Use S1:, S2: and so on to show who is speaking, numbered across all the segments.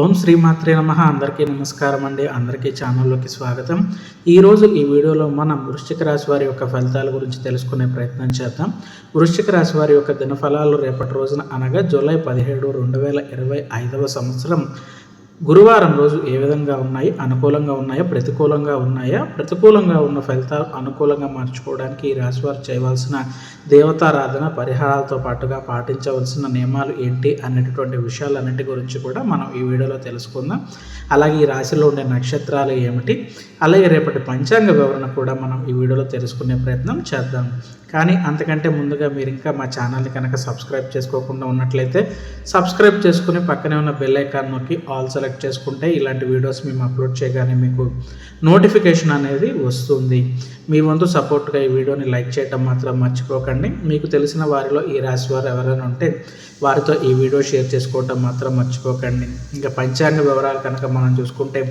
S1: ఓం శ్రీమాత్రే నమ. అందరికీ నమస్కారం అండి. అందరికీ ఛానల్లోకి స్వాగతం. ఈరోజు ఈ వీడియోలో మనం వృశ్చిక రాశి వారి యొక్క ఫలితాల గురించి తెలుసుకునే ప్రయత్నం చేద్దాం. వృశ్చిక రాశి వారి యొక్క దినఫలాలు రేపటి రోజున అనగా జూలై పదిహేడు రెండు వేల ఇరవై ఐదవ సంవత్సరం. గురువారం రోజు ఏ విధంగా ఉన్నాయి? అనుకూలంగా ఉన్నాయా? ప్రతికూలంగా ఉన్నాయా? ప్రతికూలంగా ఉన్న ఫలితాలు అనుకూలంగా మార్చుకోవడానికి ఈ రాశివారు చేయవలసిన దేవతారాధన పరిహారాలతో పాటుగా పాటించవలసిన నియమాలు ఏంటి? అనేటటువంటి విషయాలన్నిటి గురించి కూడా మనం ఈ వీడియోలో తెలుసుకుందాం. అలాగే ఈ రాశిలో ఉండే నక్షత్రాలు ఏమిటి? అలాగే రేపటి పంచాంగ వివరణ కూడా మనం ఈ వీడియోలో తెలుసుకునే ప్రయత్నం చేద్దాం. కానీ అంతకంటే ముందుగా మీరు ఇంకా మా ఛానల్ని కనుక సబ్స్క్రైబ్ చేసుకోకుండా ఉన్నట్లయితే సబ్స్క్రైబ్ చేసుకుని పక్కనే ఉన్న బెల్ ఐకాన్ నొక్కి ఆల్ సెలెక్ట్ చేసుకుంటే ఇలాంటి వీడియోస్ మేము అప్లోడ్ చేయగానే మీకు నోటిఫికేషన్ అనేది వస్తుంది. మీ వంతు సపోర్ట్గా ఈ వీడియోని లైక్ చేయడం మాత్రం మర్చిపోకండి. మీకు తెలిసిన వారిలో ఈ రాశి వారు ఎవరైనా ఉంటే వారితో ఈ వీడియో షేర్ చేసుకోవటం మాత్రం మర్చిపోకండి. ఇంకా పంచాంగ వివరాలు కనుక మనం చూసుకుంటే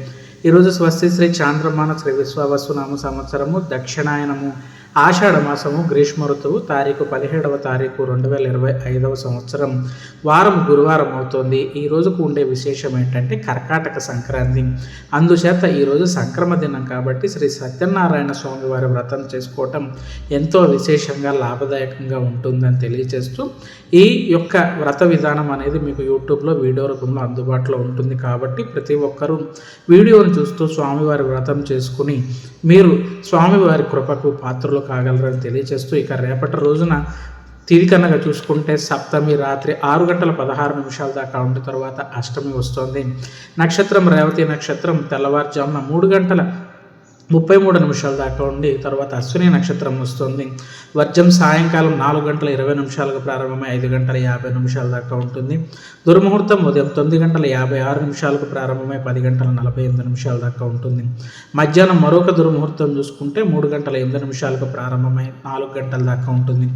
S1: ఈరోజు స్వస్తి శ్రీ చాంద్రమాన శ్రీ విశ్వావసునామ సంవత్సరము దక్షిణాయనము. ఆషాఢ మాసము గ్రీష్మ ఋతువు తారీఖు పదిహేడవ తారీఖు రెండు వేల ఇరవై ఐదవ సంవత్సరం. వారం గురువారం అవుతోంది. ఈ రోజుకు ఉండే విశేషం ఏంటంటే కర్కాటక సంక్రాంతి. అందుచేత ఈరోజు సంక్రమ దినం కాబట్టి శ్రీ సత్యనారాయణ స్వామి వారి వ్రతం చేసుకోవటం ఎంతో విశేషంగా లాభదాయకంగా ఉంటుందని తెలియజేస్తూ ఈ యొక్క వ్రత విధానం అనేది మీకు యూట్యూబ్లో వీడియో రూపంలో అందుబాటులో ఉంటుంది కాబట్టి ప్రతి ఒక్కరూ వీడియోను చూస్తూ స్వామివారి వ్రతం చేసుకుని మీరు స్వామివారి కృపకు పాత్రలు కాగలరని తెలియజేస్తూ ఇక రేపటి రోజున తిరికనగా చూసుకుంటే సప్తమి రాత్రి ఆరు గంటల పదహారు నిమిషాల దాకా ఉండిన తర్వాత అష్టమి వస్తోంది. నక్షత్రం రేవతి నక్షత్రం తెల్లవారుజామున మూడు గంటల ముప్పై మూడు నిమిషాల దాకా ఉండి తర్వాత అశ్విని నక్షత్రం వస్తుంది. వర్జం సాయంకాలం నాలుగు గంటల ఇరవై నిమిషాలకు ప్రారంభమై ఐదు గంటల యాభై నిమిషాల దాకా ఉంటుంది. దుర్ముహూర్తం ఉదయం తొమ్మిది గంటల యాభై ఆరు నిమిషాలకు ప్రారంభమై పది గంటల నలభై ఎనిమిది నిమిషాల దాకా ఉంటుంది. మధ్యాహ్నం మరొక దుర్ముహూర్తం చూసుకుంటే మూడు గంటల ఎనిమిది నిమిషాలకు ప్రారంభమై నాలుగు గంటల దాకా ఉంటుంది.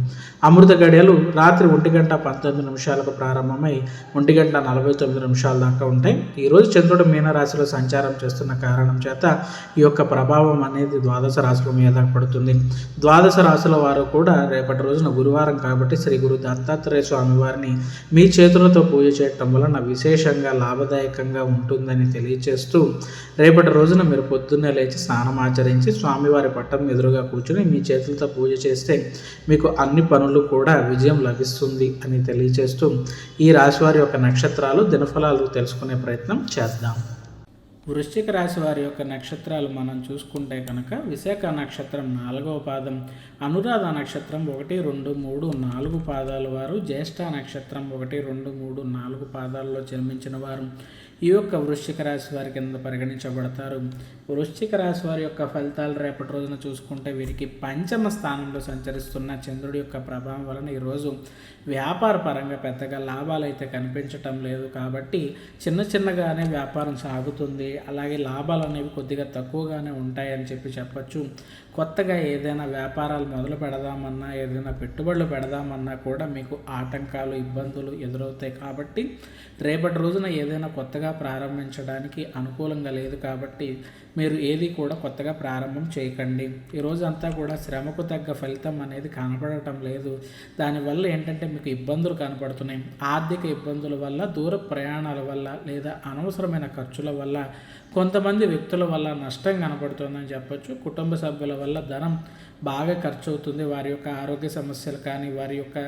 S1: అమృత గడియలు రాత్రి ఒంటి గంట పంతొమ్మిది నిమిషాలకు ప్రారంభమై ఒంటి గంట నలభై తొమ్మిది నిమిషాల దాకా ఉంటాయి. ఈరోజు చంద్రుడు మీనరాశిలో సంచారం చేస్తున్న కారణం చేత ఈ యొక్క ప్రభావం అనేది ద్వాదశ రాశుల మీద పడుతుంది. ద్వాదశ రాశుల వారు కూడా రేపటి రోజున గురువారం కాబట్టి శ్రీ గురు దత్తాత్రేయ స్వామి వారిని మీ చేతులతో పూజ చేయటం వలన విశేషంగా లాభదాయకంగా ఉంటుందని తెలియచేస్తూ రేపటి రోజున మీరు పొద్దున్నే లేచి స్నానం ఆచరించి స్వామివారి పట్టం ఎదురుగా కూర్చుని మీ చేతులతో పూజ చేస్తే మీకు అన్ని పనులు కూడా విజయం లభిస్తుంది అని తెలియచేస్తూ ఈ రాశివారి యొక్క నక్షత్రాలు దినఫలాలు తెలుసుకునే ప్రయత్నం చేద్దాం. వృశ్చిక రాశి వారి యొక్క నక్షత్రాలు మనం చూసుకుంటే కనుక విశాఖ నక్షత్రం నాలుగవ పాదం అనురాధ నక్షత్రం ఒకటి రెండు మూడు నాలుగు పాదాల వారు జ్యేష్ఠ నక్షత్రం ఒకటి రెండు మూడు నాలుగు పాదాల్లో జన్మించిన వారు ఈ యొక్క వృశ్చిక రాశి వారి కింద పరిగణించబడతారు. వృశ్చిక రాశి వారి యొక్క ఫలితాలు రేపటి రోజున చూసుకుంటే వీరికి పంచమ స్థానంలో సంచరిస్తున్న చంద్రుడి యొక్క ప్రభావం వలన ఈరోజు వ్యాపార పరంగా పెద్దగా లాభాలు అయితే కనిపించటం లేదు. కాబట్టి చిన్న చిన్నగానే వ్యాపారం సాగుతుంది. అలాగే లాభాలు అనేవి కొద్దిగా తక్కువగానే ఉంటాయని చెప్పి చెప్పచ్చు. కొత్తగా ఏదైనా వ్యాపారాలు మొదలు పెడదామన్నా ఏదైనా పెట్టుబడులు పెడదామన్నా కూడా మీకు ఆటంకాలు ఇబ్బందులు ఎదురవుతాయి. కాబట్టి రేపటి రోజున ఏదైనా కొత్తగా ప్రారంభించడానికి అనుకూలంగా లేదు కాబట్టి మీరు ఏది కూడా కొత్తగా ప్రారంభం చేయకండి. ఈరోజు అంతా కూడా శ్రమకు తగ్గ ఫలితం అనేది కనపడటం లేదు. దానివల్ల ఏంటంటే మీకు ఇబ్బందులు కనపడుతున్నాయి. ఆర్థిక ఇబ్బందుల వల్ల దూర ప్రయాణాల వల్ల లేదా అనవసరమైన ఖర్చుల వల్ల కొంతమంది వ్యక్తుల వల్ల నష్టం కనపడుతుందని చెప్పొచ్చు. కుటుంబ సభ్యుల వల్ల ధనం బాగా ఖర్చు అవుతుంది. వారి యొక్క ఆరోగ్య సమస్యలు కానీ వారి యొక్క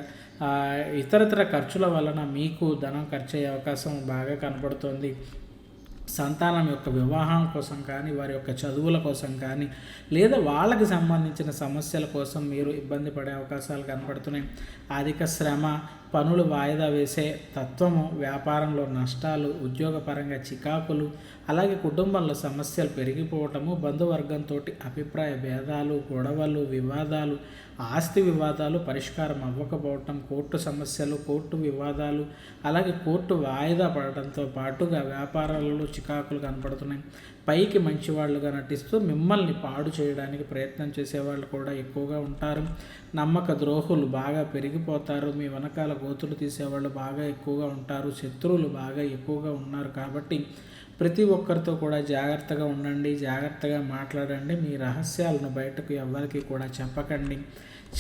S1: ఇతరతర ఖర్చుల వలన మీకు ధనం ఖర్చు అయ్యే అవకాశం బాగా కనపడుతుంది. సంతానం యొక్క వివాహం కోసం కానీ వారి యొక్క చదువుల కోసం కానీ లేదా వాళ్ళకి సంబంధించిన సమస్యల కోసం మీరు ఇబ్బంది పడే అవకాశాలు కనపడుతున్నాయి. అధిక శ్రమ పనులు వాయిదా వేసే తత్వము వ్యాపారంలో నష్టాలు ఉద్యోగపరంగా చికాకులు అలాగే కుటుంబంలో సమస్యలు పెరిగిపోవటము బంధువర్గంతో అభిప్రాయ భేదాలు గొడవలు వివాదాలు ఆస్తి వివాదాలు పరిష్కారం అవ్వకపోవటం కోర్టు సమస్యలు కోర్టు వివాదాలు అలాగే కోర్టు వాయిదా పడటంతో పాటుగా వ్యాపారాలలో చికాకులు కనపడుతున్నాయి. పైకి మంచివాళ్ళుగా నటిస్తూ మిమ్మల్ని పాడు చేయడానికి ప్రయత్నం చేసేవాళ్ళు కూడా ఎక్కువగా ఉంటారు. నమ్మక ద్రోహులు బాగా పెరిగిపోతారు. మీ వెనకాల గోతులు తీసేవాళ్ళు బాగా ఎక్కువగా ఉంటారు. శత్రువులు బాగా ఎక్కువగా ఉన్నారు కాబట్టి ప్రతి ఒక్కరితో కూడా జాగ్రత్తగా ఉండండి జాగ్రత్తగా మాట్లాడండి. మీ రహస్యాలను బయటకు ఎవరికి కూడా చెప్పకండి.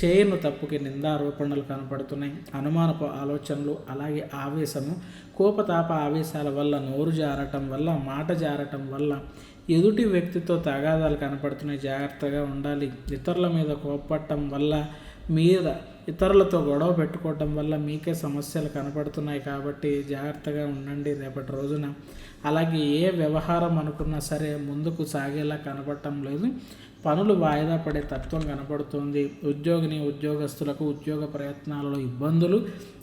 S1: చేయను తప్పుకి నిందారోపణలు కనపడుతున్నాయి. అనుమానపు ఆలోచనలు అలాగే ఆవేశము కోపతాప ఆవేశాల వల్ల నోరు జారటం వల్ల మాట జారటం వల్ల ఎదుటి వ్యక్తితో తగాదాలు కనపడుతున్నాయి. జాగ్రత్తగా ఉండాలి. ఇతరుల మీద కోపడటం వల్ల మీద ఇతరులతో గొడవ పెట్టుకోవటం వల్ల మీకే సమస్యలు కనపడుతున్నాయి కాబట్టి జాగ్రత్తగా ఉండండి రేపటి రోజున. అలాగే ఏ వ్యవహారం అనుకున్నా సరే ముందుకు సాగేలా కనపడటం లేదు. పనులు వాయిదా పడే తత్వం కనపడుతుంది. ఉద్యోగిని ఉద్యోగస్తులకు ఉద్యోగ ప్రయత్నాలలో ఇబ్బందులు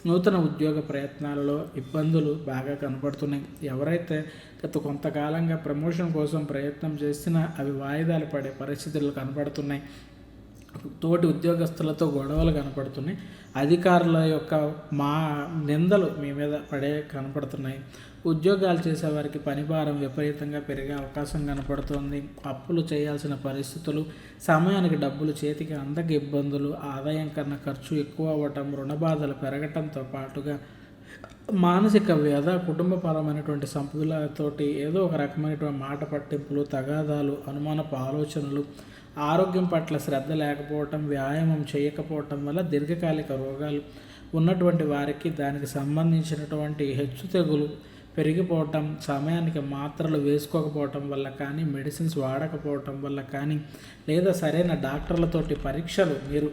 S1: నూతన ఉద్యోగ ప్రయత్నాలలో ఇబ్బందులు బాగా కనపడుతున్నాయి. ఎవరైతే గత కొంతకాలంగా ప్రమోషన్ కోసం ప్రయత్నం చేసినా అవి వాయిదాలు పడే పరిస్థితులు కనపడుతున్నాయి. తోటి ఉద్యోగస్తులతో గొడవలు కనపడుతున్నాయి. అధికారుల యొక్క మా నిందలు మీ మీద పడే కనపడుతున్నాయి. ఉద్యోగాలు చేసేవారికి పనిభారం విపరీతంగా పెరిగే అవకాశం కనపడుతుంది. అప్పులు చేయాల్సిన పరిస్థితులు సమయానికి డబ్బులు చేతికి అందక ఇబ్బందులు ఆదాయం కన్నా ఖర్చు ఎక్కువ అవ్వటం రుణబాధలు పెరగటంతో పాటుగా మానసిక వ్యధ కుటుంబపరమైనటువంటి సంపదలతోటి ఏదో ఒక రకమైనటువంటి మాట పట్టింపులు తగాదాలు అనుమానపు ఆలోచనలు ఆరోగ్యం పట్ల శ్రద్ధ లేకపోవటం వ్యాయామం చేయకపోవటం వల్ల దీర్ఘకాలిక రోగాలు ఉన్నటువంటి వారికి దానికి సంబంధించినటువంటి హెచ్చు తెగులు పెరిగిపోవటం సమయానికి మాత్రలు వేసుకోకపోవటం వల్ల కానీ మెడిసిన్స్ వాడకపోవటం వల్ల కానీ లేదా సరైన డాక్టర్లతోటి పరీక్షలు మీరు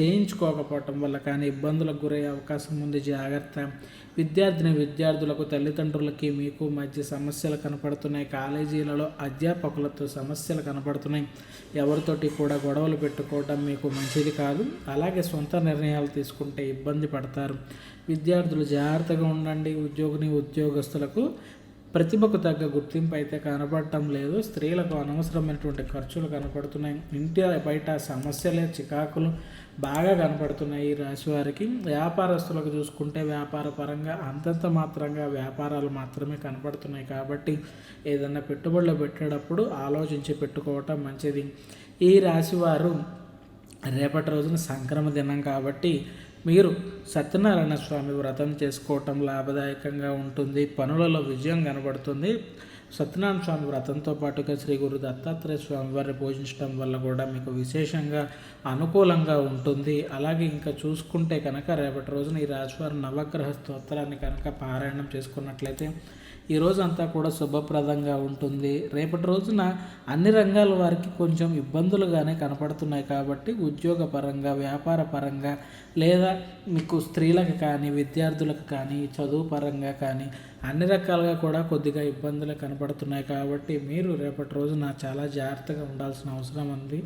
S1: చేయించుకోకపోవటం వల్ల కానీ ఇబ్బందులకు గురయ్యే అవకాశం ఉంది. జాగ్రత్త. విద్యార్థిని విద్యార్థులకు తల్లిదండ్రులకి మీకు మధ్య సమస్యలు కనపడుతున్నాయి. కాలేజీలలో అధ్యాపకులతో సమస్యలు కనపడుతున్నాయి. ఎవరితోటి కూడా గొడవలు పెట్టుకోవడం మీకు మంచిది కాదు. అలాగే సొంత నిర్ణయాలు తీసుకుంటే ఇబ్బంది పడతారు. విద్యార్థులు జాగ్రత్తగా ఉండండి. ఉద్యోగిని ఉద్యోగస్తులకు ప్రతిభకు తగ్గ గుర్తింపు అయితే కనపడటం లేదు. స్త్రీలకు అనవసరమైనటువంటి ఖర్చులు కనపడుతున్నాయి. ఇంటి బయట సమస్యలే చికాకులు బాగా కనపడుతున్నాయి ఈ రాశి వారికి. వ్యాపారస్తులకు చూసుకుంటే వ్యాపార పరంగా అంతంత మాత్రంగా వ్యాపారాలు మాత్రమే కనపడుతున్నాయి. కాబట్టి ఏదన్నా పెట్టుబడులు పెట్టేటప్పుడు ఆలోచించి పెట్టుకోవటం మంచిది. ఈ రాశి వారు రేపటి రోజున సంక్రమ దినం కాబట్టి మీరు సత్యనారాయణ స్వామి వ్రతం చేసుకోవటం లాభదాయకంగా ఉంటుంది పనులలో విజయం కనబడుతుంది. సత్యనారాయణ స్వామి వ్రతంతో పాటుగా శ్రీ గురు దత్తాత్రేయ స్వామి వారిని పూజించడం వల్ల కూడా మీకు విశేషంగా అనుకూలంగా ఉంటుంది. అలాగే ఇంకా చూసుకుంటే కనుక రేపటి రోజున ఈ రాశివారి నవగ్రహ స్తోత్రాన్ని కనుక పారాయణం చేసుకున్నట్లయితే ఈ రోజు అంతా కూడా శుభప్రదంగా ఉంటుంది. రేపటి రోజున అన్ని రంగాల వారికి కొంచెం ఇబ్బందులుగానే కనపడుతున్నాయి కాబట్టి ఉద్యోగ పరంగా వ్యాపార పరంగా లేదా మీకు స్త్రీలకు కానీ విద్యార్థులకు కానీ చదువు పరంగా కానీ అన్ని రకాలుగా కూడా కొద్దిగా ఇబ్బందులు కనపడుతున్నాయి కాబట్టి మీరు రేపటి రోజున చాలా జాగ్రత్తగా ఉండాల్సిన అవసరం ఉంది.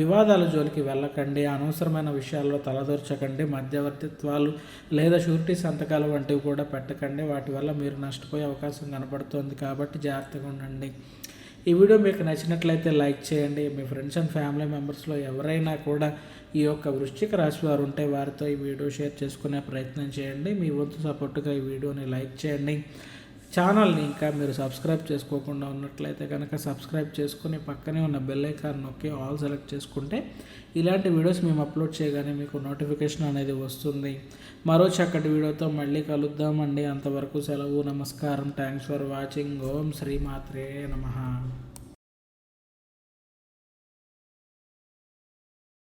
S1: వివాదాల జోలికి వెళ్ళకండి అనవసరమైన విషయాల్లో తలదూర్చకండి మధ్యవర్తిత్వాలు లేదా షూరిటీ సంతకాలు వంటివి కూడా పెట్టకండి. వాటి వల్ల మీరు నష్టపోయే అవకాశం కనపడుతుంది కాబట్టి జాగ్రత్తగా ఉండండి. ఈ వీడియో మీకు నచ్చినట్లయితే లైక్ చేయండి. మీ ఫ్రెండ్స్ అండ్ ఫ్యామిలీ మెంబర్స్లో ఎవరైనా కూడా ఈ యొక్క వృశ్చిక రాశి వారు ఉంటే వారితో ఈ వీడియో షేర్ చేసుకునే ప్రయత్నం చేయండి. మీ వంతు సపోర్టుగా ఈ వీడియోని లైక్ చేయండి. ఛానల్ని ఇంకా మీరు సబ్స్క్రైబ్ చేసుకోకుండా ఉన్నట్లయితే కనుక సబ్స్క్రైబ్ చేసుకుని పక్కనే ఉన్న బెల్ ఐకాన్ నొక్కి ఆల్ సెలెక్ట్ చేసుకుంటే ఇలాంటి వీడియోస్ మేము అప్లోడ్ చేయగానే మీకు నోటిఫికేషన్ అనేది వస్తుంది. మరో చక్కటి వీడియోతో మళ్ళీ కలుద్దామండి. అంతవరకు సెలవు నమస్కారం థ్యాంక్స్ ఫర్ వాచింగ్ ఓం శ్రీమాత్రే నమ.